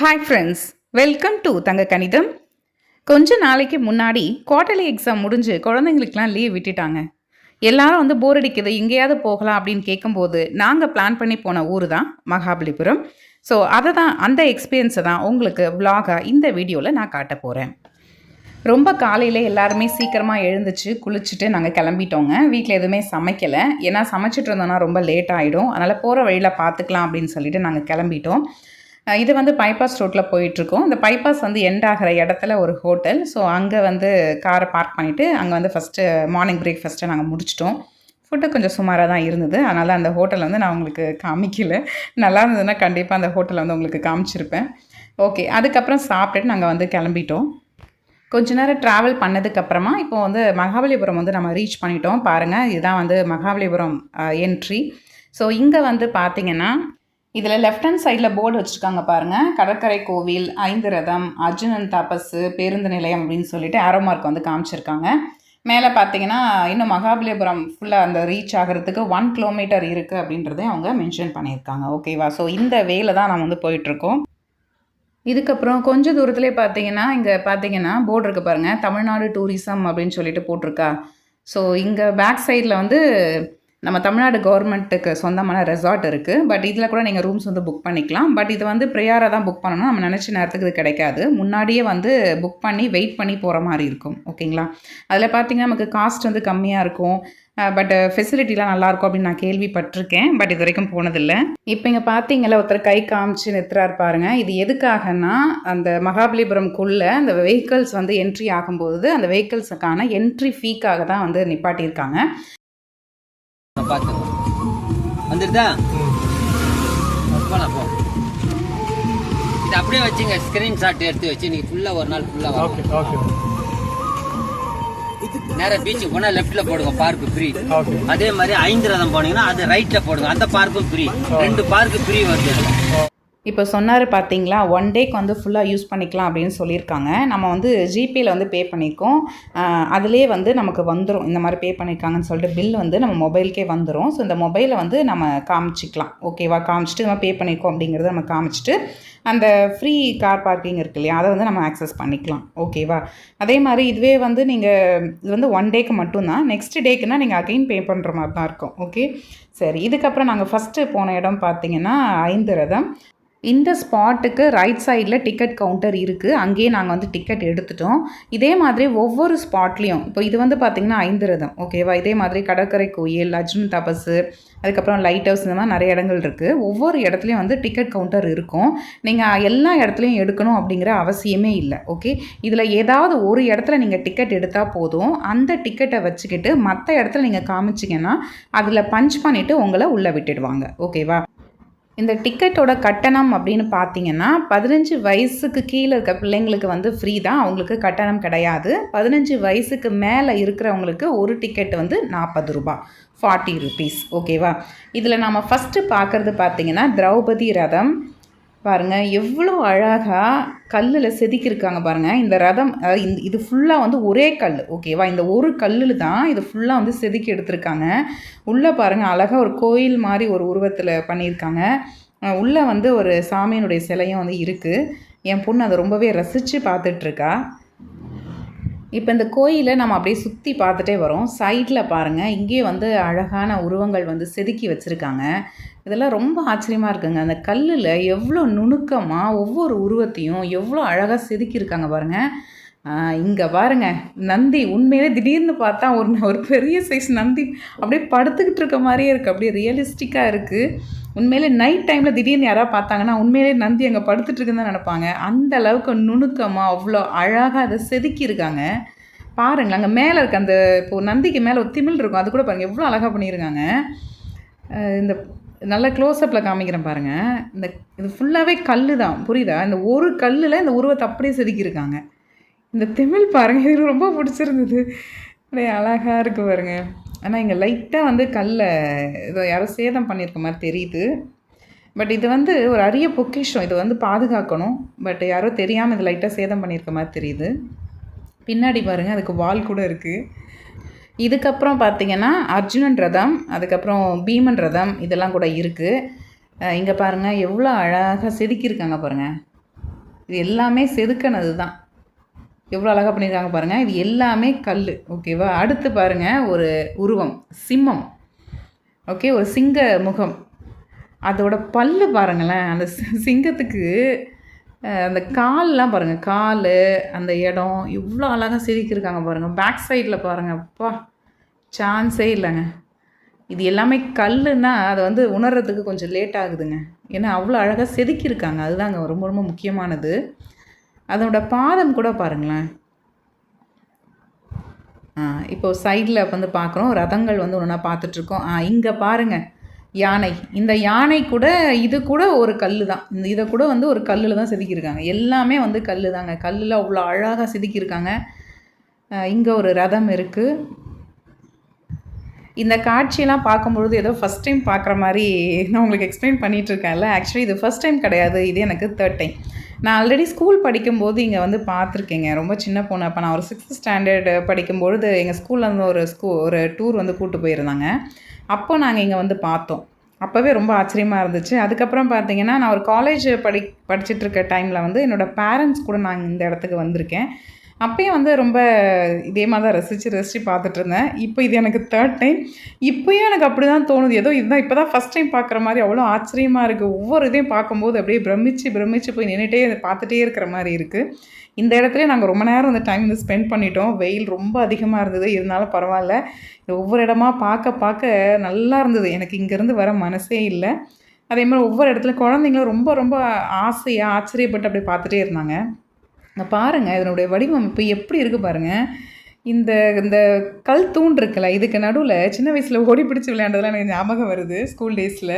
Hi friends welcome to தங்க கணிதம் கொஞ்ச நாளைக்கு முன்னாடி குவார்டர்லி எக்ஸாம் முடிஞ்சு குழந்தைங்களுக்குலாம் லீவ் விட்டுட்டாங்க. எல்லாரும் வந்து போர் அடிக்குது எங்கேயாவது போகலாம் அப்படின்னு கேட்கும்போது நாங்கள் பிளான் பண்ணி போன ஊர் தான் மகாபலிபுரம். ஸோ அதை தான் அந்த எக்ஸ்பீரியன்ஸை தான் உங்களுக்கு விலாகாக இந்த வீடியோவில் நான் காட்ட போகிறேன் ரொம்ப காலையில் எல்லாருமே சீக்கிரமாக எழுந்துச்சு குளிச்சுட்டு நாங்கள் கிளம்பிட்டோங்க. வீட்டில் எதுவுமே சமைக்கலை. ஏன்னா சமைச்சிட்டு இருந்தோன்னா ரொம்ப லேட் ஆகிடும் அதனால் போகிற வழியில் பார்த்துக்கலாம் அப்படின்னு சொல்லிட்டு நாங்கள் கிளம்பிட்டோம். இது வந்து பைபாஸ் ரோட்டில் போயிட்டுருக்கோம். இந்த பைபாஸ் வந்து எண்ட் ஆகிற இடத்துல ஒரு ஹோட்டல் ஸோ அங்கே வந்து காரை பார்க் பண்ணிவிட்டு அங்கே வந்து ஃபஸ்ட்டு மார்னிங் பிரேக்ஃபாஸ்ட்டை நாங்கள் முடிச்சிட்டோம். ஃபுட்டு கொஞ்சம் சுமாராக தான் இருந்தது. அதனால் அந்த ஹோட்டல் வந்து நான் உங்களுக்கு காமிக்கல. நல்லா இருந்ததுன்னா கண்டிப்பாக அந்த ஹோட்டலை வந்து உங்களுக்கு காமிச்சிருப்பேன். ஓகே அதுக்கப்புறம் சாப்பிட்டுட்டு நாங்கள் வந்து கிளம்பிட்டோம். கொஞ்ச நேரம் ட்ராவல் பண்ணதுக்கப்புறமா இப்போ வந்து மகாபலிபுரம் வந்து நம்ம ரீச் பண்ணிட்டோம். பாருங்கள் இதுதான் வந்து மகாபலிபுரம் என்ட்ரி ஸோ இங்கே வந்து பார்த்திங்கன்னா இதில் லெஃப்ட் ஹேண்ட் சைடில் போர்டு வச்சுருக்காங்க பாருங்கள் கடற்கரை கோவில் ஐந்து ரதம் அர்ஜுனன் தபஸு பேருந்து நிலையம் அப்படின்னு சொல்லிட்டு ஆரோ மார்க் வந்து காமிச்சிருக்காங்க. மேலே பார்த்தீங்கன்னா இன்னும் மகாபலிபுரம் ஃபுல்லாக அந்த ரீச் ஆகிறதுக்கு ஒன் கிலோமீட்டர் இருக்குது அப்படின்றதே அவங்க மென்ஷன் பண்ணியிருக்காங்க. ஓகேவா ஸோ இந்த வேல தான் நம்ம வந்து போயிட்டுருக்கோம். இதுக்கப்புறம் கொஞ்சம் தூரத்துலேயே பார்த்தீங்கன்னா இங்கே பார்த்தீங்கன்னா போர்டு இருக்குது பாருங்கள் தமிழ்நாடு டூரிசம் அப்படின்னு சொல்லிட்டு போட்டிருக்கா. ஸோ இங்கே பேக் சைடில் வந்து நம்ம தமிழ்நாடு கவர்மெண்ட்டுக்கு சொந்தமான ரெசார்ட் இருக்குது பட் இதில் கூட நீங்கள் ரூம்ஸ் வந்து புக் பண்ணிக்கலாம். பட் இது வந்து ப்ரியாராக தான் புக் பண்ணணும் நம்ம நினச்ச நேரத்துக்கு இது கிடைக்காது. முன்னாடியே வந்து புக் பண்ணி வெயிட் பண்ணி போகிற மாதிரி இருக்கும். ஓகேங்களா அதில் பார்த்தீங்கன்னா நமக்கு காஸ்ட் வந்து கம்மியாக இருக்கும். பட் ஃபெசிலிட்டிலாம் நல்லாயிருக்கும் அப்படின்னு நான் கேள்விப்பட்டிருக்கேன். பட் இது வரைக்கும் போனதில்லை. இப்போ இங்கே பார்த்தீங்களா ஒருத்தர் கை காமிச்சு நிறுத்துறாரு பாருங்கள் இது எதுக்காகன்னா அந்த மகாபலிபுரம்குள்ளே அந்த வெஹிக்கல்ஸ் வந்து என்ட்ரி ஆகும்போது அந்த வெஹிக்கல்ஸுக்கான என்ட்ரி ஃபீக்காக தான் வந்து நிப்பாட்டியிருக்காங்க. நான் பார்த்தேன் வந்துருதா போலாம் போ. இது அப்படியே வச்சுங்க ஸ்கிரீன்ஷாட் எடுத்து வச்சு நீங்க ஃபுல்லா ஒரு நாள் ஃபுல்லா ஓகே ஓகே. நேரா பீச்சுக்கு போனா லெஃப்ட்ல போடுங்க பார்க் ஃப்ரீ அதே மாதிரி ஐந்து ரதம் போனீங்கன்னா அது ரைட்ல போடுங்க. அந்த பார்க்கும் ஃப்ரீ ரெண்டு பார்க்கு ஃப்ரீ வருது. இப்போ சொன்னார் பார்த்தீங்களா ஒன் டேக்கு வந்து ஃபுல்லாக யூஸ் பண்ணிக்கலாம் அப்படின்னு சொல்லியிருக்காங்க. நம்ம வந்து ஜிபேயில் வந்து பே பண்ணியிருக்கோம். அதிலே வந்து நமக்கு வந்துடும் இந்த மாதிரி பே பண்ணியிருக்காங்கன்னு சொல்லிட்டு பில் வந்து நம்ம மொபைலுக்கே வந்துடும் ஸோ இந்த மொபைலை வந்து நம்ம காமிச்சிக்கலாம். ஓகேவா காமிச்சிட்டு நம்ம பே பண்ணியிருக்கோம் அப்படிங்கிறத நம்ம காமிச்சிட்டு அந்த ஃப்ரீ கார் பார்க்கிங் இருக்கு இல்லையா அதை வந்து நம்ம ஆக்சஸ் பண்ணிக்கலாம். ஓகேவா அதே மாதிரி இதுவே வந்து நீங்கள் இது வந்து ஒன் டேக்கு மட்டும்தான். நெக்ஸ்ட் டேக்குன்னா நீங்கள் அகைன் பே பண்ணுற மாதிரி தான் இருக்கும். ஓகே சரி இதுக்கப்புறம் நாங்கள் ஃபஸ்ட்டு போன இடம் பார்த்தீங்கன்னா ஐந்து ரதம். இந்த ஸ்பாட்டுக்கு ரைட் சைடில் டிக்கெட் கவுண்டர் இருக்குது அங்கேயே நாங்கள் வந்து டிக்கெட் எடுத்துட்டோம். இதே மாதிரி ஒவ்வொரு ஸ்பாட்லேயும் இப்போ இது வந்து பார்த்திங்கன்னா ஐந்து ரதம் ஓகேவா இதே மாதிரி கடற்கரை கோயில் அர்ஜுன் தபசு அதுக்கப்புறம் லைட் ஹவுஸ் இந்த மாதிரி நிறைய இடங்கள் இருக்குது ஒவ்வொரு இடத்துலையும் வந்து டிக்கெட் கவுண்டர் இருக்கும். நீங்கள் எல்லா இடத்துலையும் எடுக்கணும் அப்படிங்கிற அவசியமே இல்லை ஓகே இதில் ஏதாவது ஒரு இடத்துல நீங்கள் டிக்கெட் எடுத்தால் போதும். அந்த டிக்கெட்டை வச்சுக்கிட்டு மற்ற இடத்துல நீங்கள் காமிச்சிங்கன்னா அதில் பஞ்ச் பண்ணிவிட்டு உங்களை உள்ளே விட்டுடுவாங்க ஓகேவா இந்த டிக்கெட்டோட கட்டணம் அப்படின்னு பார்த்தீங்கன்னா பதினஞ்சு வயசுக்கு கீழே இருக்க பிள்ளைங்களுக்கு வந்து ஃப்ரீ தான். அவங்களுக்கு கட்டணம் கிடையாது. பதினஞ்சு வயசுக்கு மேலே இருக்கிறவங்களுக்கு ஒரு டிக்கெட் வந்து நாற்பது ரூபா ஃபார்ட்டி ருபீஸ் ஓகேவா இதில் நாம் ஃபஸ்ட்டு பார்க்குறது பார்த்தீங்கன்னா திரௌபதி ரதம் பாருங்கள் எவ்வளோ அழகாக கல்லில் செதுக்கியிருக்காங்க பாருங்கள் இந்த ரதம் அதாவது இந்த இது ஃபுல்லாக வந்து ஒரே கல் ஓகேவா இந்த ஒரு கல்லில் தான் இது ஃபுல்லாக வந்து செதுக்கி எடுத்திருக்காங்க. உள்ளே பாருங்கள் அழகாக ஒரு கோயில் மாதிரி ஒரு உருவத்தில் பண்ணியிருக்காங்க. உள்ளே வந்து ஒரு சாமியினுடைய சிலையும் வந்து இருக்குது என் பொண்ணு அதை ரொம்பவே ரசித்து பார்த்துட்ருக்கா. இப்போ இந்த கோயிலை நம்ம அப்படியே சுற்றி பார்த்துட்டே வரோம். சைடில் பாருங்கள் இங்கேயே வந்து அழகான உருவங்கள் வந்து செதுக்கி வச்சுருக்காங்க. இதெல்லாம் ரொம்ப ஆச்சரியமாக இருக்குங்க. அந்த கல்லில் எவ்வளோ நுணுக்கமாக ஒவ்வொரு உருவத்தையும் எவ்வளோ அழகாக செதுக்கியிருக்காங்க பாருங்கள் இங்கே பாருங்க. நந்தி உண்மையிலே திடீர்னு பார்த்தா ஒரு ஒரு பெரிய சைஸ் நந்தி அப்படியே படுத்துக்கிட்டு இருக்க மாதிரியே இருக்குது அப்படியே ரியலிஸ்டிக்காக இருக்குது உண்மையிலே நைட் டைமில் திடீர்னு யாராவது பார்த்தாங்கன்னா உண்மையிலே நந்தி அங்கே படுத்துட்டு இருக்குன்னு தான் நினைப்பாங்க. அந்த அளவுக்கு நுணுக்கமாக அவ்வளோ அழகாக அதை செதுக்கியிருக்காங்க. பாருங்களேன் அங்கே மேலே இருக்க அந்த இப்போது நந்திக்கு மேலே ஒரு திமிழ் இருக்கும். அது கூட பாருங்கள் எவ்வளோ அழகாக பண்ணியிருக்காங்க. இந்த நல்ல க்ளோஸ்அப்பில் காமிக்கிறேன் பாருங்கள் இந்த இது ஃபுல்லாகவே கல் தான் புரியுதா? இந்த ஒரு கல்லில் இந்த உருவத்தை அப்படியே செதுக்கியிருக்காங்க. இந்த தமிழ் பாருங்கள் இது ரொம்ப பிடிச்சிருந்தது. அப்படியே அழகாக இருக்குது பாருங்க. ஆனால் இங்கே லைட்டாக வந்து கல்லை இதை யாரோ சேதம் பண்ணியிருக்க மாதிரி தெரியுது. பட் இது வந்து ஒரு அரிய பொக்கிஷம். இது வந்து பாதுகாக்கணும். பட் யாரோ தெரியாமல் இது லைட்டாக சேதம் பண்ணியிருக்க மாதிரி தெரியுது. பின்னாடி பாருங்கள் அதுக்கு வால் கூட இருக்குது இதுக்கப்புறம் பார்த்தீங்கன்னா அர்ஜுனன் ரதம் அதுக்கப்புறம் பீமன் ரதம் இதெல்லாம் கூட இருக்குது இங்கே பாருங்கள் எவ்வளோ அழகாக செதுக்கியிருக்காங்க பாருங்கள் இது எல்லாமே செதுக்கினது தான். எவ்வளோ அழகாக பண்ணியிருக்காங்க பாருங்கள் இது எல்லாமே கல் ஓகேவா அடுத்து பாருங்கள் ஒரு உருவம் சிம்மம் ஓகே ஒரு சிங்க முகம். அதோட பல்லு பாருங்களேன் அந்த சிங்கத்துக்கு அந்த கால்லாம் பாருங்கள் கால் அந்த இடம் இவ்வளோ அழகாக செதுக்கியிருக்காங்க பாருங்கள் பேக் சைடில் பாருங்கள் அப்பா. சான்ஸே இல்லைங்க. இது எல்லாமே கல்லுன்னா அதை வந்து உணர்றதுக்கு கொஞ்சம் லேட் ஆகுதுங்க. ஏன்னா அவ்வளோ அழகாக செதுக்கியிருக்காங்க. அதுதாங்க ரொம்ப ரொம்ப முக்கியமானது. அதோட பாதம் கூட பாருங்களேன். ஆ, இப்போ சைடில் வந்து பார்க்குறோம். ரதங்கள் வந்து ஒன்றா பார்த்துட்ருக்கோம். ஆ இங்கே பாருங்கள் யானை. இந்த யானை கூட இது கூட ஒரு கல் தான். இந்த இதை கூட வந்து ஒரு கல்லில் தான் செதுக்கியிருக்காங்க. எல்லாமே வந்து கல் தாங்க கல்லில் அவ்வளோ அழகாக செதுக்கியிருக்காங்க. இங்கே ஒரு ரதம் இருக்குது இந்த காட்சியெல்லாம் பார்க்கும்பொழுது ஏதோ ஃபஸ்ட் டைம் பார்க்குற மாதிரி நான் உங்களுக்கு எக்ஸ்பிளைன் பண்ணிகிட்ருக்கேன்ல ஆக்சுவலி இது ஃபஸ்ட் டைம் கிடையாது. இது எனக்கு தேர்ட் டைம் நான் ஆல்ரெடி ஸ்கூல் படிக்கும்போது இங்கே வந்து பார்த்துருக்கேங்க. ரொம்ப சின்ன பொண்ணு. அப்போ நான் ஒரு சிக்ஸ்த் ஸ்டாண்டர்டு படிக்கும்பொழுது எங்கள் ஸ்கூல்லேருந்து ஒரு ஸ்கூ ஒரு டூர் வந்து கூப்பிட்டு போயிருந்தாங்க. அப்போ நாங்கள் இங்கே வந்து பார்த்தோம். அப்போவே ரொம்ப ஆச்சரியமாக இருந்துச்சு. அதுக்கப்புறம் பார்த்தீங்கன்னா நான் ஒரு காலேஜ் படி படிச்சுட்டு இருக்க டைமில் வந்து என்னோடய பேரண்ட்ஸ் கூட நான் இந்த இடத்துக்கு வந்திருக்கேன். அப்பயும் வந்து ரொம்ப இதே மாதிரி தான் ரசித்து ரசித்து பார்த்துட்டு இருந்தேன். இப்போ இது எனக்கு தேர்ட் டைம் இப்போயும் எனக்கு அப்படி தான் தோணுது. ஏதோ இதுதான் இப்போ தான் ஃபஸ்ட் டைம் பார்க்குற மாதிரி அவ்வளோ ஆச்சரியமாக இருக்குது ஒவ்வொரு இதையும் பார்க்கும்போது அப்படியே பிரமிச்சு பிரமிச்சு போய் நின்றுட்டே அதை பார்த்துட்டே இருக்கிற மாதிரி இருக்குது இந்த இடத்துல நாங்கள் ரொம்ப நேரம் அந்த டைம் வந்து ஸ்பெண்ட் பண்ணிட்டோம். வெயில் ரொம்ப அதிகமாக இருந்தது. இருந்தாலும் பரவாயில்ல. ஒவ்வொரு இடமா பார்க்க பார்க்க நல்லா இருந்தது. எனக்கு இங்கேருந்து வர மனசே இல்லை. அதே மாதிரி ஒவ்வொரு இடத்துல குழந்தைங்களும் ரொம்ப ரொம்ப ஆசையாக ஆச்சரியப்பட்டு அப்படியே பார்த்துட்டே இருந்தாங்க. இந்த பாருங்கள் இதனுடைய வடிவமைப்பு எப்படி இருக்குது பாருங்கள் இந்த இந்த கல் தூண் இருக்குல்ல இதுக்கு நடுவில் சின்ன வயசில் ஓடி பிடிச்சி விளையாண்டதெல்லாம் எனக்கு ஞாபகம் வருது ஸ்கூல் டேஸில்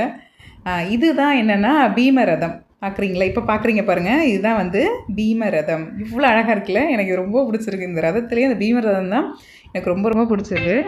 இதுதான் என்னென்னா பீம ரதம் பார்க்குறீங்களா இப்போ பார்க்குறீங்க பாருங்கள் இதுதான் வந்து பீம ரதம் இவ்வளோ அழகாக இருக்குல்ல எனக்கு ரொம்ப பிடிச்சிருக்கு இந்த ரதத்துலேயே அந்த பீம ரதம் தான் எனக்கு ரொம்ப ரொம்ப பிடிச்சிருக்கு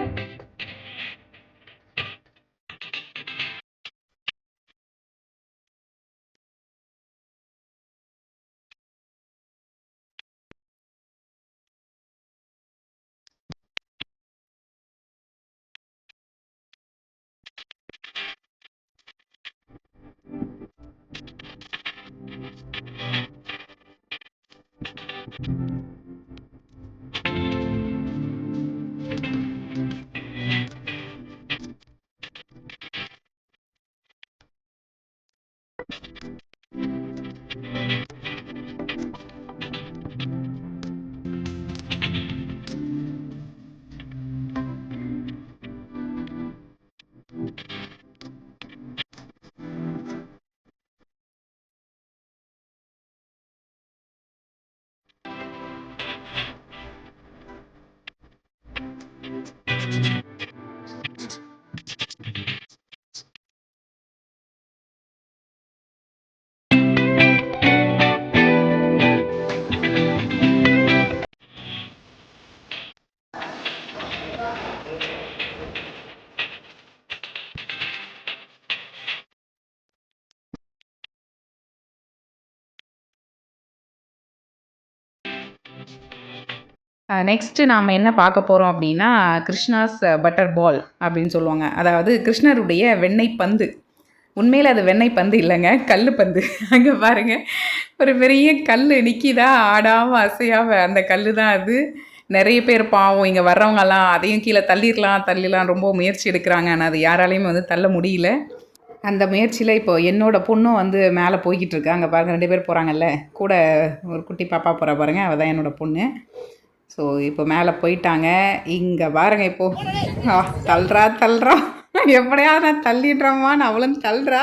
நெக்ஸ்ட்டு நாம் என்ன பார்க்க போகிறோம் அப்படின்னா கிருஷ்ணாஸ் பட்டர் பால் அப்படின்னு சொல்லுவாங்க. அதாவது கிருஷ்ணருடைய வெண்ணெய் பந்து. உண்மையில் அது வெண்ணெய் பந்து இல்லைங்க கல் பந்து. அங்கே பாருங்கள் ஒரு பெரிய கல் நிற்கிதா ஆடாமல் அசையாமல் அந்த கல் தான் அது. நிறைய பேர் பாவம் இங்கே வர்றவங்கெல்லாம் அதையும் கீழே தள்ளிடலாம் தள்ளிடலாம். ரொம்ப முயற்சி எடுக்கிறாங்க. ஆனால் அது யாராலையும் வந்து தள்ள முடியல. அந்த முயற்சியில் இப்போ என்னோட பொண்ணும் வந்து மேலே போய்கிட்டு இருக்கு. அங்கே பாருங்கள் ரெண்டு பேர் போகிறாங்கல்ல கூட ஒரு குட்டி பாப்பா போகிற பாருங்கள் அவள் தான் என்னோட பொண்ணு. ஸோ இப்போ மேலே போயிட்டாங்க. இங்கே பாருங்க இப்போ. ஆ தள்ளுறா தள்ளுறா. எப்படியாவது நான் தள்ளிடுறோமான்னு அவளும் தள்ளுறா.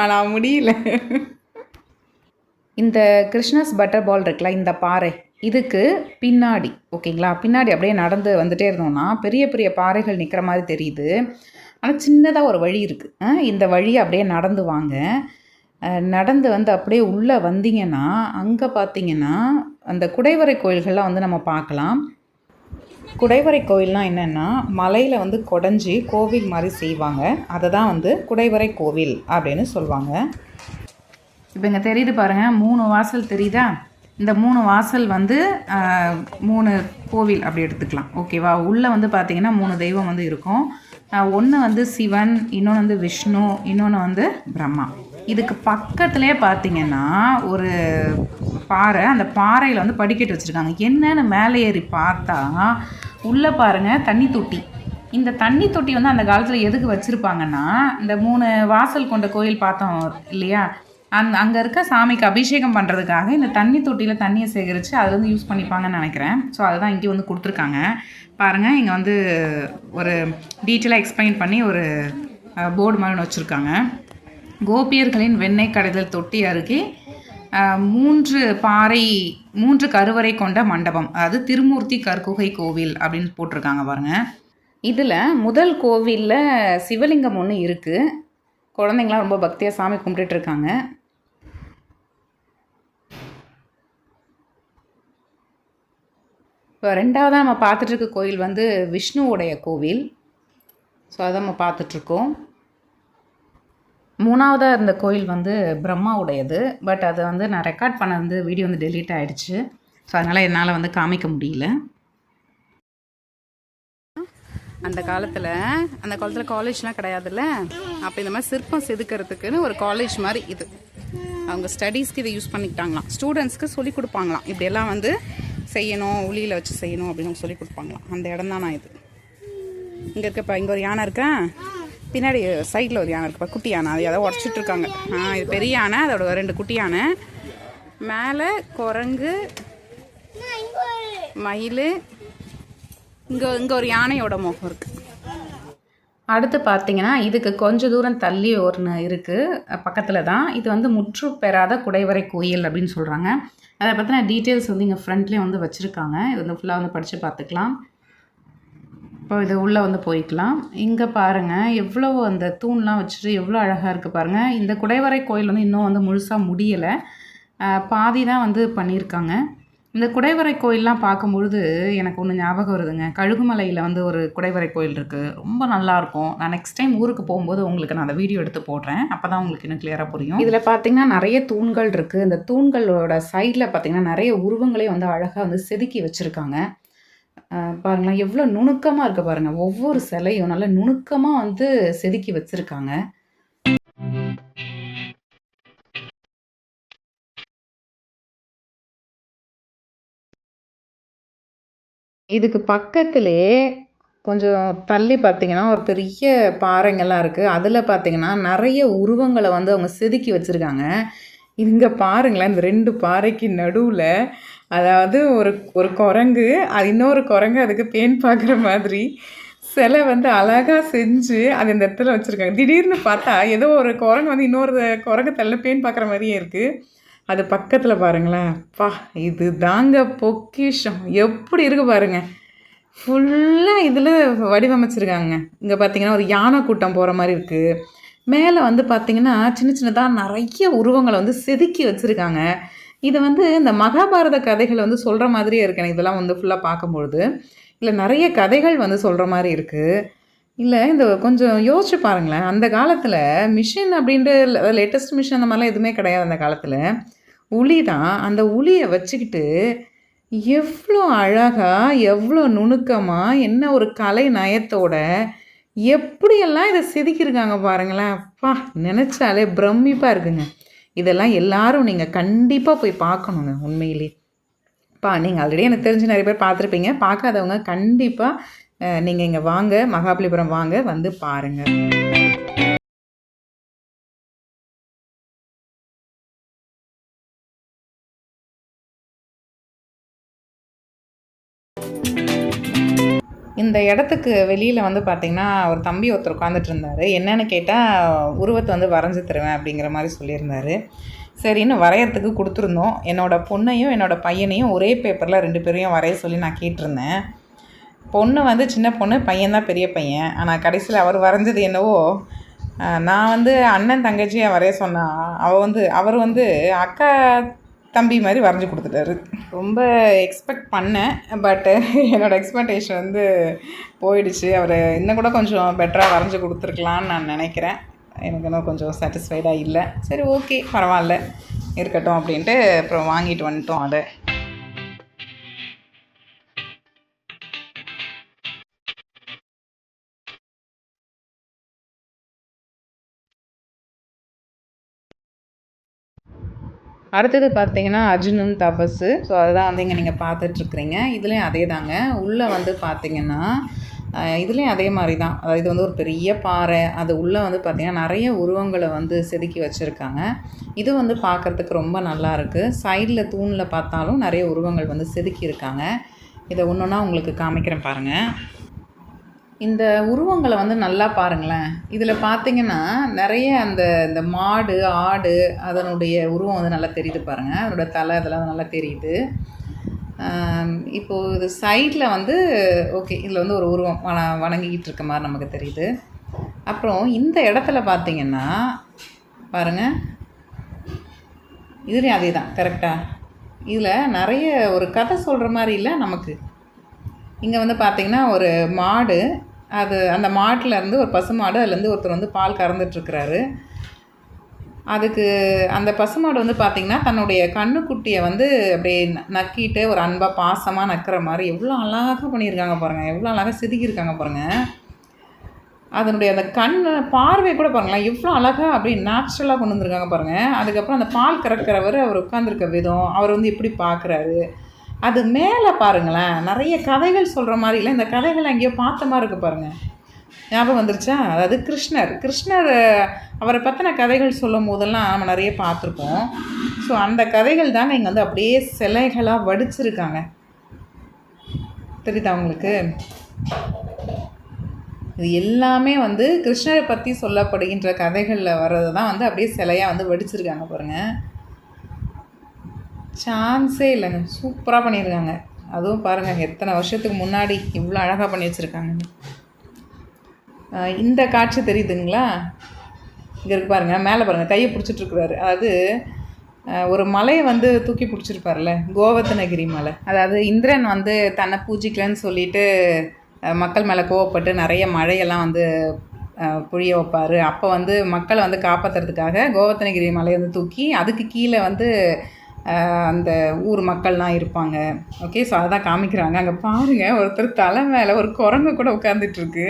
ஆனால் முடியல. இந்த கிருஷ்ணஸ் பட்டர் பால் இருக்குல்ல இந்த பாறை இதுக்கு பின்னாடி ஓகேங்களா? பின்னாடி அப்படியே நடந்து வந்துட்டே இருந்தோம்னா பெரிய பெரிய பாறைகள் நிற்கிற மாதிரி தெரியுது. ஆனால் சின்னதாக ஒரு வழி இருக்குது இந்த வழியை அப்படியே நடந்து வாங்க. நடந்து வந்து அப்படியே உள்ளே வந்தீங்கன்னா அங்கே பார்த்தீங்கன்னா அந்த குடைவரை கோயில்கள்லாம் வந்து நம்ம பார்க்கலாம். குடைவரை கோயில்னால் என்னென்னா மலையில் வந்து குடஞ்சி கோவில் மாதிரி செய்வாங்க. அதை தான் வந்து குடைவரை கோவில் அப்படின்னு சொல்லுவாங்க. இப்போ இங்கே தெரியுது பாருங்கள் மூணு வாசல் தெரியுதா? இந்த மூணு வாசல் வந்து மூணு கோவில் அப்படி எடுத்துக்கலாம். ஓகேவா உள்ளே வந்து பார்த்திங்கன்னா மூணு தெய்வம் வந்து இருக்கும். ஒன்று வந்து சிவன் இன்னொன்று வந்து விஷ்ணு இன்னொன்று வந்து பிரம்மா. இதுக்கு பக்கத்துலேயே பார்த்தீங்கன்னா ஒரு பாறை அந்த பாறையில் வந்து படிக்கட்டு வச்சுருக்காங்க. என்னன்னு மேலே ஏறி பார்த்தா உள்ளே பாருங்கள் தண்ணி தொட்டி. இந்த தண்ணி தொட்டி வந்து அந்த காலத்தில் எதுக்கு வச்சுருப்பாங்கன்னா இந்த மூணு வாசல் கொண்ட கோயில் பார்த்தோம் இல்லையா? அந் அங்கே இருக்க சாமிக்கு அபிஷேகம் பண்ணுறதுக்காக இந்த தண்ணி தொட்டியில் தண்ணியை சேகரித்து அதில் வந்து யூஸ் பண்ணிப்பாங்கன்னு நினைக்கிறேன். ஸோ அதுதான் இங்கே வந்து கொடுத்துருக்காங்க. பாருங்கள் இங்கே வந்து ஒரு டீட்டெயிலாக எக்ஸ்பிளைன் பண்ணி ஒரு போர்டு மாதிரி ஒன்று வச்சுருக்காங்க. கோபியர்களின் வெண்ணெய் கடைதல் தொட்டி அருகே மூன்று பாறை மூன்று கருவறை கொண்ட மண்டபம். அதாவது திருமூர்த்தி கற்குகை கோவில் அப்படின்னு போட்டிருக்காங்க பாருங்க. இதில் முதல் கோவிலில் சிவலிங்கம் ஒன்று இருக்குது குழந்தைங்களாம் ரொம்ப பக்தியாக சாமி கும்பிட்டுட்டு இருக்காங்க. இப்போ ரெண்டாவதாக நம்ம பார்த்துட்டு இருக்க கோயில் வந்து விஷ்ணுவுடைய கோவில். ஸோ அதை நம்ம பார்த்துட்ருக்கோம் மூணாவதாக இருந்த கோயில் வந்து பிரம்மாவுடையது. பட் அதை வந்து நான் ரெக்கார்ட் பண்ண வந்து வீடியோ வந்து டெலீட் ஆகிடுச்சு ஸோ அதனால் என்னால் வந்து காமிக்க முடியல. அந்த காலத்தில் அந்த காலத்தில் காலேஜ்லாம் கிடையாதுல்ல? அப்போ இந்த மாதிரி சிற்பம் செதுக்கிறதுக்குன்னு ஒரு காலேஜ் மாதிரி இது. அவங்க ஸ்டடீஸ்க்கு இதை யூஸ் பண்ணிக்கிட்டாங்களாம். ஸ்டூடெண்ட்ஸ்க்கு சொல்லி கொடுப்பாங்களாம். இப்படியெல்லாம் வந்து செய்யணும் உளியில் வச்சு செய்யணும் அப்படின்னு சொல்லி கொடுப்பாங்களாம். அந்த இடம் தான் நான் இது. இங்கே இருக்கப்பா இங்கே ஒரு யானை இருக்கேன் பின்னாடி சைடில் ஒரு யானை இருக்குப்பா குட்டி யானை. அது எதாவது உடச்சிட்டு இருக்காங்க ஆ இது பெரிய யானை அதோட ரெண்டு குட்டி யானை. மேலே குரங்கு மயில். இங்கே இங்கே ஒரு யானையோட முகம் இருக்குது அடுத்து பார்த்தீங்கன்னா இதுக்கு கொஞ்ச தூரம் தள்ளி ஒன்று இருக்குது பக்கத்தில் தான். இது வந்து முற்று பெறாத குடைவரை கோயில் அப்படின்னு சொல்கிறாங்க அதை பற்றின டீட்டெயில்ஸ் வந்து இங்கே ஃப்ரண்ட்லேயே வந்து வச்சுருக்காங்க. இது வந்து ஃபுல்லாக வந்து படித்து பார்த்துக்கலாம். இப்போ இது உள்ளே வந்து போய்க்கலாம். இங்கே பாருங்கள் எவ்வளோ அந்த தூண்லாம் வச்சுட்டு எவ்வளோ அழகாக இருக்குது பாருங்கள் இந்த குடைவரை கோயில் வந்து இன்னும் வந்து முழுசாக முடியலை. பாதி தான் வந்து பண்ணியிருக்காங்க. இந்த குடைவரை கோயிலெலாம் பார்க்கும்பொழுது எனக்கு ஒன்று ஞாபகம் வருதுங்க. கழுகுமலையில் வந்து ஒரு குடைவரை கோயில் இருக்குது ரொம்ப நல்லாயிருக்கும் நான் நெக்ஸ்ட் டைம் ஊருக்கு போகும்போது உங்களுக்கு நான் அந்த வீடியோ எடுத்து போடுறேன். அப்போ தான் உங்களுக்கு இன்னும் கிளியராக புரியும். இதில் பார்த்தீங்கன்னா நிறைய தூண்கள் இருக்குது இந்த தூண்களோட சைடில் பார்த்தீங்கன்னா நிறைய உருவங்களே வந்து அழகாக வந்து செதுக்கி வச்சுருக்காங்க. பாருங்களேன் எவ்வளோ நுணுக்கமாக இருக்குது பாருங்கள் ஒவ்வொரு சிலையும் நல்ல நுணுக்கமாக வந்து செதுக்கி வச்சுருக்காங்க. இதுக்கு பக்கத்திலே கொஞ்சம் தள்ளி பார்த்தீங்கன்னா ஒரு பெரிய பாறைங்கள்லாம் இருக்குது அதில் பார்த்தீங்கன்னா நிறைய உருவங்களை வந்து அவங்க செதுக்கி வச்சுருக்காங்க. இங்கே பாருங்களேன் இந்த ரெண்டு பாறைக்கு நடுவில் அதாவது ஒரு ஒரு குரங்கு அது இன்னொரு குரங்கு அதுக்கு பேன் பார்க்குற மாதிரி. சிலை வந்து அழகாக செஞ்சு அது இந்த இடத்துல வச்சுருக்காங்க. திடீர்னு பார்த்தா ஏதோ ஒரு குரங்கு வந்து இன்னொரு குரங்கு தள்ள பேன் பார்க்குற மாதிரியே இருக்குது அது பக்கத்தில் பாருங்களேன். பா இது தாங்க பொக்கிஷம். எப்படி இருக்கு பாருங்க. ஃபுல்லாக இதில் வடிவமைச்சிருக்காங்க. இங்கே பார்த்தீங்கன்னா ஒரு யானை கூட்டம் போகிற மாதிரி இருக்குது மேலே வந்து பார்த்திங்கன்னா சின்ன சின்னதாக நிறைய உருவங்களை வந்து செதுக்கி வச்சுருக்காங்க. இது வந்து இந்த மகாபாரத கதைகள் வந்து சொல்கிற மாதிரியே இருக்கு. எனக்கு இதெல்லாம் வந்து ஃபுல்லாக பார்க்கும்பொழுது. இல்லை நிறைய கதைகள் வந்து சொல்கிற மாதிரி இருக்குது இல்லை இந்த கொஞ்சம் யோசிச்சு பாருங்களேன். அந்த காலத்தில் மிஷின் அப்படின்ட்டு லேட்டஸ்ட் மிஷின் அந்த மாதிரிலாம் எதுவுமே கிடையாது அந்த காலத்தில். உளி தான் அந்த உளியை வச்சுக்கிட்டு எவ்வளோ அழகாக எவ்வளோ நுணுக்கமாக என்ன ஒரு கலை நயத்தோட எப்படியெல்லாம் இதை செதுக்கியிருக்காங்க பாருங்களேன். அப்பா நினச்சாலே பிரமிப்பாக இருக்குங்க. இதெல்லாம் எல்லாரும் நீங்கள் கண்டிப்பாக போய் பார்க்கணுங்க உண்மையிலே. பா நீங்கள் ஆல்ரெடி எனக்கு தெரிஞ்சு நிறைய பேர் பார்த்துருப்பீங்க. பார்க்காதவங்க கண்டிப்பாக நீங்கள் இங்கே வாங்க மகாபலிபுரம் வாங்க வந்து பாருங்கள் இந்த இடத்துக்கு வெளியில் வந்து பார்த்திங்கன்னா ஒரு தம்பி ஒருத்தர் உட்காந்துட்டு இருந்தார். என்னென்னு கேட்டால் உருவத்தை வந்து வரைஞ்சி தருவேன் அப்படிங்கிற மாதிரி சொல்லியிருந்தாரு. சரின்னு வரையறதுக்கு கொடுத்துருந்தோம். என்னோடய பொண்ணையும் என்னோடய பையனையும் ஒரே பேப்பரில் ரெண்டு பேரையும் வரைய சொல்லி நான் கேட்டிருந்தேன். பொண்ணு வந்து சின்ன பொண்ணு பையன் தான் பெரிய பையன். ஆனால் கடைசியில் அவர் வரைஞ்சது என்னவோ நான் வந்து அண்ணன் தங்கச்சியை வரைய சொன்னால் அவள் வந்து அவர் வந்து அக்கா தம்பி மாதிரி வரைஞ்சி கொடுத்துட்டாரு. ரொம்ப எக்ஸ்பெக்ட் பண்ணேன் பட் என்னோடய எக்ஸ்பெக்டேஷன் வந்து போயிடுச்சு. அவர் இன்னும் கூட கொஞ்சம் பெட்டராக வரைஞ்சி கொடுத்துருக்கலான்னு நான் நினைக்கிறேன். எனக்கு இன்னும் கொஞ்சம் சாட்டிஸ்ஃபைடாக இல்லை. சரி ஓகே பரவாயில்ல இருக்கட்டும் அப்படின்ட்டு அப்புறம் வாங்கிட்டு வந்துட்டோம் அதை. அடுத்தது பார்த்தீங்கன்னா அர்ஜுனன் தபஸு ஸோ அதுதான் வந்து இங்கே நீங்கள் பார்த்துட்ருக்குறீங்க. இதுலேயும் அதே தாங்க. உள்ளே வந்து பார்த்தீங்கன்னா இதுலேயும் அதே மாதிரி தான். அதாவது இது வந்து ஒரு பெரிய பாறை. அது உள்ளே வந்து பார்த்திங்கன்னா நிறைய உருவங்களை வந்து செதுக்கி வச்சுருக்காங்க. இது வந்து பார்க்குறதுக்கு ரொம்ப நல்லா இருக்குது சைடில் தூணில் பார்த்தாலும் நிறைய உருவங்கள் வந்து செதுக்கி இருக்காங்க. இதை ஒன்று ஒன்றா உங்களுக்கு காமிக்கிறேன் பாருங்கள் இந்த உருவங்களை வந்து நல்லா பாருங்களேன். இதில் பார்த்தீங்கன்னா நிறைய அந்த இந்த மாடு ஆடு அதனுடைய உருவம் வந்து நல்லா தெரியுது பாருங்கள் அதனோட தலை அதெல்லாம் நல்லா தெரியுது. இப்போது இது சைடில் வந்து ஓகே இதில் வந்து ஒரு உருவம் வண வணங்கிக்கிட்டு இருக்க மாதிரி நமக்கு தெரியுது. அப்புறம் இந்த இடத்துல பார்த்தீங்கன்னா பாருங்கள் இதுலேயும் அதே தான் கரெக்டாக இதில் நிறைய ஒரு கதை சொல்கிற மாதிரி இல்லை நமக்கு? இங்கே வந்து பார்த்தீங்கன்னா ஒரு மாடு அது அந்த மாட்டிலேருந்து ஒரு பசு மாடு அதுலேருந்து ஒருத்தர் வந்து பால் கறந்துட்டுருக்கிறாரு அதுக்கு அந்த பசுமாடு வந்து பார்த்திங்கன்னா தன்னுடைய கண்ணுக்குட்டியை வந்து அப்படியே ந- நக்கிட்டு ஒரு அன்பாக பாசமாக நக்கிற மாதிரி எவ்வளோ அழகாக பண்ணியிருக்காங்க பாருங்கள் எவ்வளோ அழகாக செதுக்கியிருக்காங்க பாருங்கள் அதனுடைய அந்த கண் பார்வை கூட பாருங்களேன் எவ்வளோ அழகாக அப்படியே நேச்சுரலாக கொண்டு வந்திருக்காங்க பாருங்கள் அதுக்கப்புறம் அந்த பால் கறக்கிறவர் அவர் உட்காந்துருக்க விதம் அவர் வந்து எப்படி பார்க்குறாரு அது மேலே பாருங்களேன். நிறைய கதைகள் சொல்கிற மாதிரிலாம் இந்த கதைகள் அங்கேயோ பார்த்த மாதிரி இருக்குது பாருங்கள் ஞாபகம் வந்துருச்சா? அதாவது கிருஷ்ணர். கிருஷ்ணர் அவரை பற்றின கதைகள் சொல்லும் போதெல்லாம் நம்ம நிறைய பார்த்துருப்போம். ஸோ அந்த கதைகள் தாங்க இங்கே வந்து அப்படியே சிலைகளாக வடிச்சிருக்காங்க. தெரியுதா உங்களுக்கு? இது எல்லாமே வந்து கிருஷ்ணரை பற்றி சொல்லப்படுகின்ற கதைகளில் வர்றது தான் வந்து அப்படியே சிலையாக வந்து வடிச்சிருக்காங்க பாருங்கள் சான்ஸே இல்லைங்க சூப்பராக பண்ணியிருக்காங்க. அதுவும் பாருங்கள் எத்தனை வருஷத்துக்கு முன்னாடி இவ்வளோ அழகாக பண்ணி வச்சுருக்காங்க. இந்த காட்சி தெரியுதுங்களா? இங்கே இருக்கு பாருங்கள் மேலே பாருங்கள் கையை பிடிச்சிட்ருக்குறாரு அதாவது ஒரு மலையை வந்து தூக்கி பிடிச்சிருப்பார்ல கோவர்த்தனகிரி மலை. அதாவது இந்திரன் வந்து தன்னை பூஜிக்கலன்னு சொல்லிட்டு மக்கள் மேலே கோவப்பட்டு நிறைய மழையெல்லாம் வந்து புழிய வைப்பார். அப்போ வந்து மக்களை வந்து காப்பாற்றுறதுக்காக கோவர்த்தனகிரி மலையை வந்து தூக்கி அதுக்கு கீழே வந்து அந்த ஊர் மக்கள்லாம் இருப்பாங்க. ஓகே ஸோ அதான் காமிக்கிறாங்க. அங்கே பாருங்கள் ஒருத்தர் தலை மேலே ஒரு குரங்கு கூட உட்காந்துட்டுருக்கு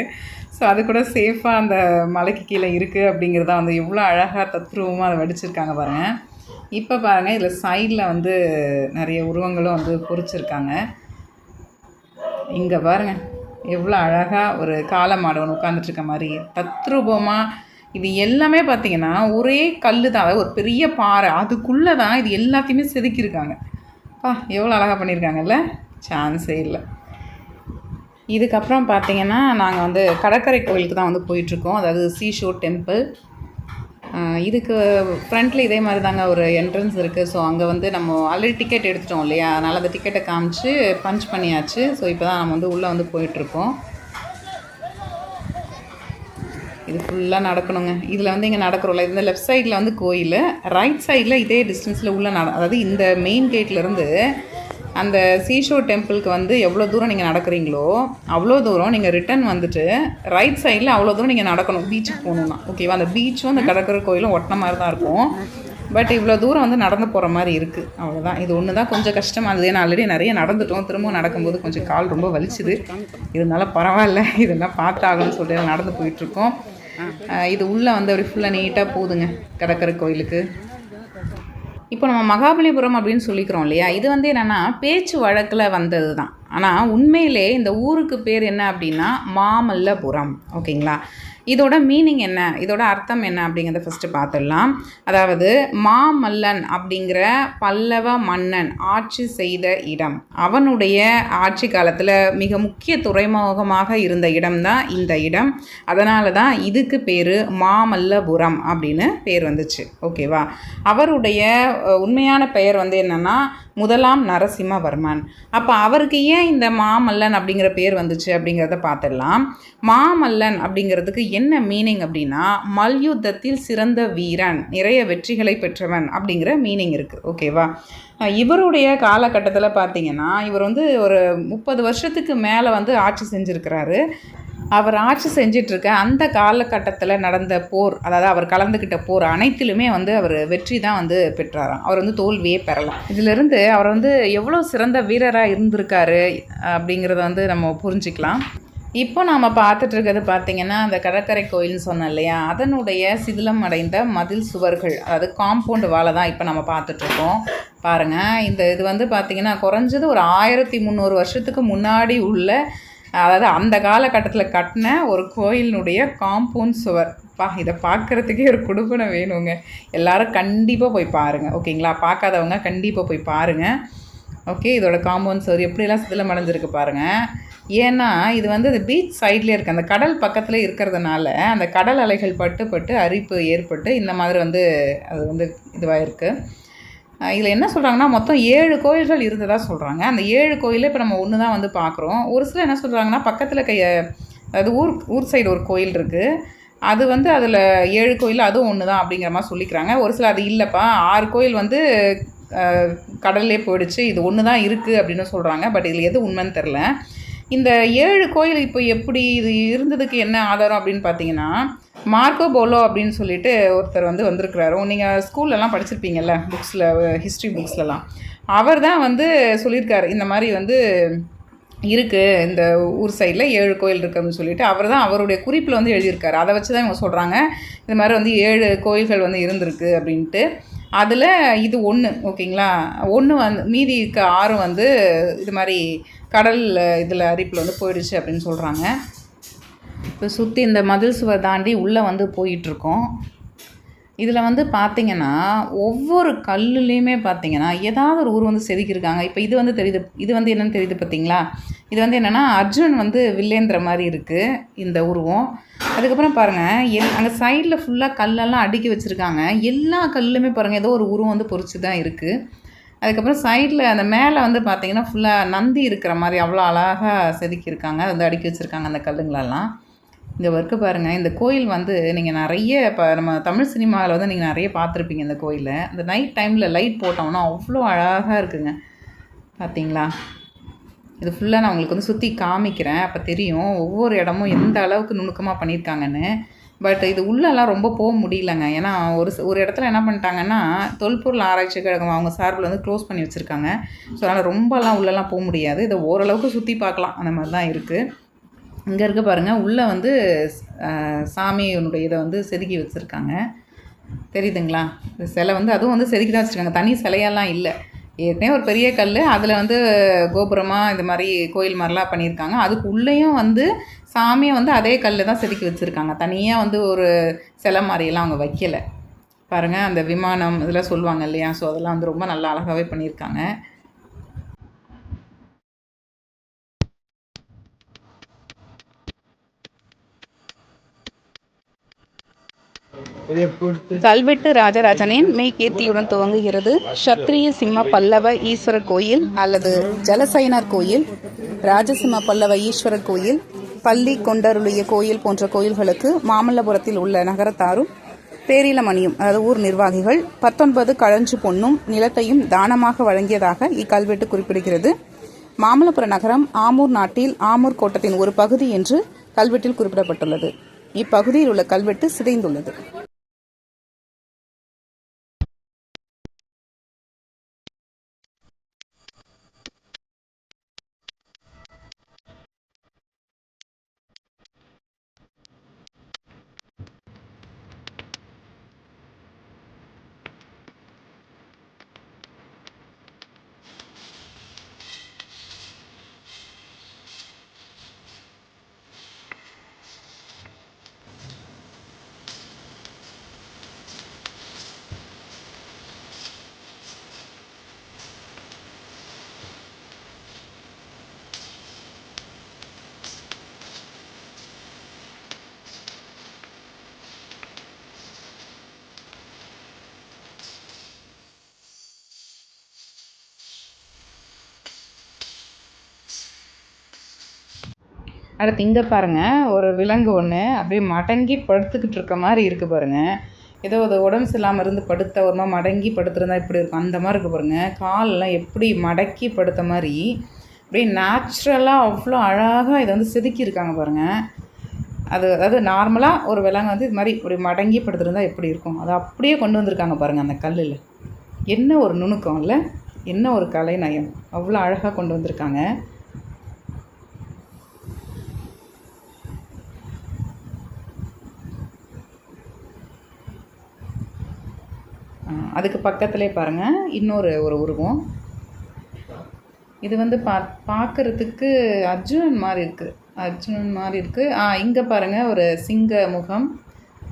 ஸோ அது கூட சேஃபாக அந்த மலைக்கு கீழே இருக்குது அப்படிங்கிறத வந்து எவ்வளோ அழகாக தத்ரூபமாக அதை வடிச்சிருக்காங்க பாருங்கள் இப்போ பாருங்கள் இதில் சைடில் வந்து நிறைய உருவங்களும் வந்து பொறிச்சிருக்காங்க. இங்கே பாருங்க எவ்வளோ அழகாக ஒரு காளை மாடு ஒன்று உட்காந்துட்டுருக்க மாதிரி தத்ரூபமாக இது எல்லாமே பார்த்தீங்கன்னா ஒரே கல் தான் ஒரு பெரிய பாறை. அதுக்குள்ளே தான் இது எல்லாத்தையுமே செதுக்கியிருக்காங்க. பா எவ்வளோ அழகாக பண்ணியிருக்காங்கல்ல? சான்ஸே இல்லை. இதுக்கப்புறம் பார்த்தீங்கன்னா நாங்கள் வந்து கடற்கரை கோயிலுக்கு தான் வந்து போயிட்டுருக்கோம். அதாவது சீஷோர் டெம்பிள். இதுக்கு ஃப்ரண்ட்டில் இதே மாதிரி தாங்க ஒரு என்ட்ரன்ஸ் இருக்குது ஸோ அங்கே வந்து நம்ம ஆல்ரெடி டிக்கெட் எடுத்துட்டோம் இல்லையா? அதனால் அந்த டிக்கெட்டை காமிச்சு பஞ்ச் பண்ணியாச்சு. ஸோ இப்போ தான் நம்ம வந்து உள்ளே வந்து போயிட்டுருக்கோம். இது ஃபுல்லாக நடக்கணுங்க. இதில் வந்து இங்கே நடக்கிறோம்ல இந்த லெஃப்ட் சைடில் வந்து கோயில் ரைட் சைடில் இதே டிஸ்டன்ஸில் உள்ள நட அதாவது இந்த மெயின் கேட்லேருந்து அந்த சீஷோர் டெம்பிளுக்கு வந்து எவ்வளோ தூரம் நீங்கள் நடக்கிறீங்களோ அவ்வளோ தூரம் நீங்கள் ரிட்டர்ன் வந்துட்டு ரைட் சைடில் அவ்வளோ தூரம் நீங்கள் நடக்கணும் பீச்சுக்கு போகணுன்னா ஓகேவா அந்த பீச்சும் அந்த கடற்கரை கோயிலும் ஒட்டின மாதிரி தான் இருக்கும். பட் இவ்வளோ தூரம் வந்து நடந்து போகிற மாதிரி இருக்குது அவ்வளோதான் இது ஒன்று தான் கொஞ்சம் கஷ்டமாக இருந்தது. ஏன்னா ஆல்ரெடி நிறைய நடந்துட்டோம். திரும்பவும் நடக்கும்போது கொஞ்சம் கால் ரொம்ப வலிச்சுது. இருந்தாலும் பரவாயில்ல. இதெல்லாம் பார்த்தாகணும்னு சொல்லிட்டு நடந்து போயிட்டுருக்கோம் இது உள்ளே வந்து அப்படி ஃபுல்லாக நீட்டாக போகுதுங்க கடற்கரை கோயிலுக்கு. இப்போ நம்ம மகாபலிபுரம் அப்படின்னு சொல்லிக்கிறோம் இல்லையா? இது வந்து என்னென்னா பேச்சு வழக்கில் வந்தது தான் ஆனால் உண்மையிலே இந்த ஊருக்கு பேர் என்ன அப்படின்னா மாமல்லபுரம். ஓகேங்களா? இதோட மீனிங் என்ன? இதோட அர்த்தம் என்ன அப்படிங்கிறத ஃபஸ்ட்டு பார்த்துடலாம் அதாவது மாமல்லன் அப்படிங்கிற பல்லவ மன்னன் ஆட்சி செய்த இடம். அவனுடைய ஆட்சி காலத்தில் மிக முக்கிய துறைமுகமாக இருந்த இடம் தான் இந்த இடம். அதனால தான் இதுக்கு பேர் மாமல்லபுரம் அப்படின்னு பேர் வந்துச்சு. ஓகேவா அவருடைய உண்மையான பெயர் வந்து என்னன்னா முதலாம் நரசிம்மவர்மன். அப்போ அவருக்கு ஏன் இந்த மாமல்லன் அப்படிங்கிற பேர் வந்துச்சு அப்படிங்கிறத பார்த்துடலாம். மாமல்லன் அப்படிங்கிறதுக்கு என்ன மீனிங் அப்படின்னா மல்யுத்தத்தில் சிறந்த வீரன் நிறைய வெற்றிகளை பெற்றவன் அப்படிங்கிற மீனிங் இருக்குது ஓகேவா இவருடைய காலகட்டத்தில் பார்த்தீங்கன்னா இவர் வந்து ஒரு முப்பது வருஷத்துக்கு மேலே வந்து ஆட்சி செஞ்சுருக்கிறாரு. அவர் ஆட்சி செஞ்சிட்ருக்க அந்த காலகட்டத்தில் நடந்த போர் அதாவது அவர் கலந்துக்கிட்ட போர் அனைத்திலுமே வந்து அவர் வெற்றி தான் வந்து பெற்றாராம். அவர் வந்து தோல்வியே பெறலாம். இதிலிருந்து அவர் வந்து எவ்வளோ சிறந்த வீரராக இருந்திருக்காரு அப்படிங்கிறத வந்து நம்ம புரிஞ்சுக்கலாம். இப்போ நாம் பார்த்துட்டு இருக்கிறது அந்த கடற்கரை கோயில்னு சொன்னோம் இல்லையா? அதனுடைய சிதிலம் அடைந்த மதில் சுவர்கள் அதாவது காம்பவுண்ட் வாழை தான் இப்போ நம்ம பார்த்துட்ருக்கோம். பாருங்கள் இந்த இது வந்து பார்த்திங்கன்னா குறைஞ்சது ஒரு ஆயிரத்தி முந்நூறு வருஷத்துக்கு முன்னாடி உள்ள அதாவது அந்த காலகட்டத்தில் கட்டின ஒரு கோயிலினுடைய காம்பவுண்ட் சுவர். பா இதை பார்க்குறதுக்கே ஒரு குடுப்பனை வேணுங்க. எல்லாரும் கண்டிப்பாக போய் பாருங்கள் ஓகேங்களா? பார்க்காதவங்க கண்டிப்பாக போய் பாருங்கள் ஓகே இதோட காம்பவுண்ட் சுவர் எப்படிலாம் சிதிலம் அடைஞ்சிருக்கு பாருங்கள் ஏன்னா இது வந்து அது பீச் சைட்லேயே இருக்குது அந்த கடல் பக்கத்தில் இருக்கிறதுனால அந்த கடல் அலைகள் பட்டு பட்டு அரிப்பு ஏற்பட்டு இந்த மாதிரி வந்து அது வந்து இதுவாக இருக்குது இதில் என்ன சொல்கிறாங்கன்னா மொத்தம் ஏழு கோயில்கள் இருந்ததாக சொல்கிறாங்க அந்த ஏழு கோயிலில் இப்போ நம்ம ஒன்று தான் வந்து பார்க்குறோம் ஒரு சிலர் என்ன சொல்கிறாங்கன்னா பக்கத்தில் கைய அது ஊர் ஊர் சைடு ஒரு கோயில் இருக்குது அது வந்து அதில் ஏழு கோயில் அதுவும் ஒன்று தான் அப்படிங்கிற மாதிரி சொல்லிக்கிறாங்க. ஒரு சில அது இல்லைப்பா ஆறு கோயில் வந்து கடல்லே போயிடுச்சு இது ஒன்று தான் இருக்குது அப்படின்னு சொல்கிறாங்க பட் இதில் எது உண்மைன்னு தெரில இந்த ஏழு கோயில் இப்போ எப்படி இது இருந்ததுக்கு என்ன ஆதாரம் அப்படின்னு பார்த்தீங்கன்னா மார்க்கோ போலோ அப்படின்னு சொல்லிட்டு ஒருத்தர் வந்து வந்திருக்கிறாரு. நீங்கள் ஸ்கூல்லலாம் படிச்சிருப்பீங்கல்ல புக்ஸில் ஹிஸ்ட்ரி புக்ஸ்லலாம் அவர் தான் வந்து சொல்லியிருக்காரு இந்த மாதிரி வந்து இருக்குது இந்த ஊர் சைடில் ஏழு கோயில் இருக்குது அப்படின்னு சொல்லிட்டு. அவர் தான் அவருடைய குறிப்பில் வந்து எழுதியிருக்காரு. அதை வச்சு தான் இவங்க சொல்கிறாங்க இந்த மாதிரி வந்து ஏழு கோயில்கள் வந்து இருந்திருக்கு அப்படின்ட்டு. அதில் இது ஒன்று ஓகேங்களா? ஒன்று வந்து மீதி இருக்க ஆறு வந்து இது மாதிரி கடல் இதில் அரிப்பில் வந்து போயிடுச்சு அப்படின்னு சொல்கிறாங்க இப்போ சுற்றி இந்த மதில் சுவர் தாண்டி உள்ளே வந்து போயிட்டுருக்கோம். இதில் வந்து பார்த்தீங்கன்னா ஒவ்வொரு கல்லுலேயுமே பார்த்தீங்கன்னா ஏதாவது ஒரு ஊர் வந்து செதுக்கியிருக்காங்க. இப்போ இது வந்து தெரியுது இது வந்து என்னன்னு தெரியுது பார்த்தீங்களா இது வந்து என்னென்னா அர்ஜுன் வந்து வில்லேந்திர மாதிரி இருக்குது இந்த உருவம். அதுக்கப்புறம் பாருங்கள் எல் அங்கே சைடில் ஃபுல்லாக கல்லெல்லாம் அடுக்கி வச்சுருக்காங்க. எல்லா கல்லுமே பாருங்கள் ஏதோ ஒரு உருவம் வந்து பொறிச்சு தான் இருக்குது அதுக்கப்புறம் சைடில் அந்த மேலே வந்து பார்த்தீங்கன்னா ஃபுல்லாக நந்தி இருக்கிற மாதிரி அவ்வளோ அழகாக செதுக்கியிருக்காங்க அது வந்து அடுக்கி வச்சுருக்காங்க அந்த கல்லுங்களெல்லாம். இங்கே ஒர்க்கு பாருங்கள் இந்த கோயில் வந்து நீங்கள் நிறைய இப்போ நம்ம தமிழ் சினிமாவில் வந்து நீங்கள் நிறைய பார்த்துருப்பீங்க இந்த கோயிலில். இந்த நைட் டைமில் லைட் போட்டோம்னா அவ்வளோ அழகாக இருக்குங்க. பார்த்தீங்களா இது ஃபுல்லாக நான் உங்களுக்கு வந்து சுற்றி காமிக்கிறேன். அப்போ தெரியும் ஒவ்வொரு இடமும் எந்த அளவுக்கு நுணுக்கமாக பண்ணியிருக்காங்கன்னு. பட் இது உள்ளெல்லாம் ரொம்ப போக முடியலங்க. ஏன்னா ஒரு ஒரு இடத்துல என்ன பண்ணிட்டாங்கன்னா தொல்பொருள் ஆராய்ச்சி கழகம் அவங்க சார்பில் வந்து க்ளோஸ் பண்ணி வச்சுருக்காங்க. ஸோ அதனால் ரொம்பலாம் உள்ளெல்லாம் போக முடியாது. இதை ஓரளவுக்கு சுற்றி பார்க்கலாம். அந்த மாதிரி தான் இருக்குது இங்கே இருக்க பாருங்கள் உள்ளே வந்து சாமியினுடைய இதை வந்து செதுக்கி வச்சுருக்காங்க. தெரியுதுங்களா? இந்த சிலை வந்து அதுவும் வந்து செதுக்கி தான் வச்சுருக்காங்க. தனி சிலையெல்லாம் இல்லை. ஏற்கனவே ஒரு பெரிய கல் அதில் வந்து கோபுரமாக இந்த மாதிரி கோயில் மாதிரிலாம் பண்ணியிருக்காங்க. அதுக்கு உள்ளேயும் வந்து சாமியை வந்து அதே கல்லில் தான் செதுக்கி வச்சுருக்காங்க. தனியாக வந்து ஒரு சிலை மாதிரியெல்லாம் அவங்க வைக்கலை. பாருங்கள் அந்த விமானம் இதெல்லாம் சொல்லுவாங்க இல்லையா? ஸோ அதெல்லாம் வந்து ரொம்ப நல்லா அழகாகவே பண்ணியிருக்காங்க. கல்வெட்டு ராஜராஜனின் மெய்கீர்த்தியுடன் துவங்குகிறது. சத்திரிய சிம்ம பல்லவ ஈஸ்வரர் கோயில் அல்லது ஜலசைனர் கோயில் ராஜசிம்ம பல்லவ ஈஸ்வரர் கோயில் பள்ளி கொண்டருளிய கோயில் போன்ற கோயில்களுக்கு மாமல்லபுரத்தில் உள்ள நகரத்தாரும் பேரிலமணியும் அதாவது ஊர் நிர்வாகிகள் பத்தொன்பது களஞ்சு பொன்னும் நிலத்தையும் தானமாக வழங்கியதாக இக்கல்வெட்டு குறிப்பிடுகிறது. மாமல்லபுர நகரம் ஆமூர் நாட்டில் ஆமூர் கோட்டத்தின் ஒரு பகுதி என்று கல்வெட்டில் குறிப்பிடப்பட்டுள்ளது. இப்பகுதியில் உள்ள கல்வெட்டு சிதைந்துள்ளது. அடுத்து இங்கே பாருங்கள் ஒரு விலங்கு ஒன்று அப்படியே மடங்கி படுத்துக்கிட்டு இருக்க மாதிரி இருக்குது பாருங்கள் ஏதோ அது உடம்பு சரியில்லாமல் இருந்து படுத்த ஒரு மாதிரி மடங்கி படுத்துருந்தா இப்படி இருக்கும். அந்த மாதிரி இருக்குது பாருங்கள் காலெல்லாம் எப்படி மடக்கி படுத்த மாதிரி அப்படியே நேச்சுரலாக அவ்வளோ அழகாக இதை வந்து செதுக்கியிருக்காங்க பாருங்கள் அது அதாவது நார்மலாக ஒரு விலங்கு வந்து இது மாதிரி இப்படி மடங்கி படுத்திருந்தா எப்படி இருக்கும்? அதை அப்படியே கொண்டு வந்திருக்காங்க பாருங்கள் அந்த கல்லில். என்ன ஒரு நுணுக்கம் இல்லை என்ன ஒரு கலைநயம்? அவ்வளோ அழகாக கொண்டு வந்திருக்காங்க. அதுக்கு பக்கத்துலேயே பாருங்கள் இன்னொரு ஒரு உருவம். இது வந்து பா பார்க்குறதுக்கு அர்ஜுனன் மாதிரி இருக்குது அர்ஜுனன் மாதிரி இருக்குது ஆ இங்கே பாருங்கள் ஒரு சிங்க முகம்.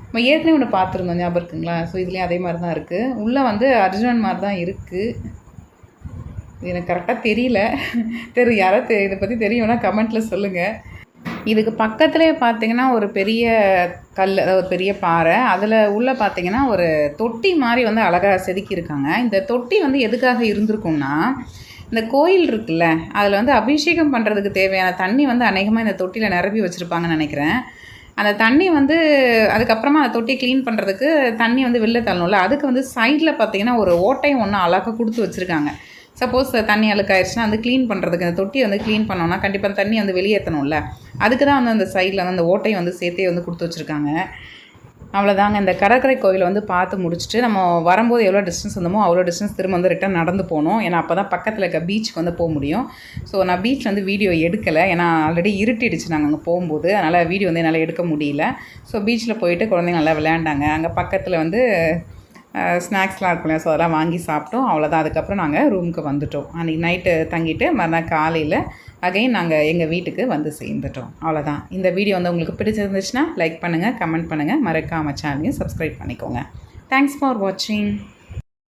நம்ம ஏற்கனவே ஒன்று பார்த்துருந்தோம் ஞாபகம் இருக்குங்களா? ஸோ இதுலேயும் அதே மாதிரி தான் இருக்குது உள்ளே வந்து அர்ஜுனன் மாதிரி தான் இருக்குது எனக்கு கரெக்டாக தெரியல. தெரியும் யாரோ தெ இதை பற்றி தெரியும்னா கமெண்ட்டில் சொல்லுங்கள் இதுக்கு பக்கத்துலேயே பார்த்தீங்கன்னா ஒரு பெரிய கல் அதாவது ஒரு பெரிய பாறை. அதில் உள்ளே பார்த்தீங்கன்னா ஒரு தொட்டி மாதிரி வந்து அழகாக செதுக்கியிருக்காங்க. இந்த தொட்டி வந்து எதுக்காக இருந்திருக்கும்னா இந்த கோயில் இருக்குல்ல அதில் வந்து அபிஷேகம் பண்ணுறதுக்கு தேவையான தண்ணி வந்து அநேகமாக இந்த தொட்டியில் நிரப்பி வச்சுருப்பாங்கன்னு நினைக்கிறேன். அந்த தண்ணி வந்து அதுக்கப்புறமா அந்த தொட்டி க்ளீன் பண்ணுறதுக்கு தண்ணி வந்து வெளில தள்ளணும்ல. அதுக்கு வந்து சைடில் பார்த்தீங்கன்னா ஒரு ஓட்டையும் ஒன்று அழகாக கொடுத்து வச்சுருக்காங்க. சப்போஸ் தண்ணி அழுக்காயிருச்சுன்னா வந்து க்ளீன் பண்ணுறதுக்கு அந்த தொட்டியை வந்து க்ளீன் பண்ணோன்னா கண்டிப்பாக தண்ணி வந்து வெளியேற்றணும்ல அதுக்கு தான் வந்து அந்த சைடில் வந்து அந்த ஓட்டையை வந்து சேர்த்தே வந்து கொடுத்து வச்சுருக்காங்க. அவ்வளோதாங்க இந்த கடற்கரை கோவிலை வந்து பார்த்து முடிச்சுட்டு நம்ம வரும்போது எவ்வளோ டிஸ்டன்ஸ் வந்தோமோ அவ்வளோ டிஸ்டன்ஸ் திரும்ப வந்து ரிட்டன் நடந்து போகணும். ஏன்னா அப்போ தான் பக்கத்தில் இருக்க பீச்சுக்கு வந்து போக முடியும். ஸோ நான் பீச்சில் வந்து வீடியோ எடுக்கலை. ஏன்னா ஆல்ரெடி இருட்டிடுச்சு நாங்கள் அங்கே போகும்போது. அதனால் வீடியோ வந்து என்னால் எடுக்க முடியல. ஸோ பீச்சில் போயிட்டு குழந்தைங்க நல்லா விளையாண்டாங்க. அங்கே பக்கத்தில் வந்து ஸ்நாக்ஸ்லாம் இருக்கும்ல ஸோ அதெல்லாம் வாங்கி சாப்பிட்டோம். அவ்வளோதான் அதுக்கப்புறம் நாங்கள் ரூமுக்கு வந்துட்டோம். அன்றைக்கி நைட்டு தங்கிட்டு மறுநாள் காலையில் அகைன் நாங்கள் எங்கள் வீட்டுக்கு வந்து சேர்ந்துட்டோம். அவ்வளோதான் இந்த வீடியோ வந்து உங்களுக்கு பிடிச்சிருந்துச்சுன்னா லைக் பண்ணுங்கள் கமெண்ட் பண்ணுங்கள் மறக்காமல் சேனலையும் சப்ஸ்கிரைப் பண்ணிக்கோங்க. தேங்க்ஸ் ஃபார் வாட்சிங்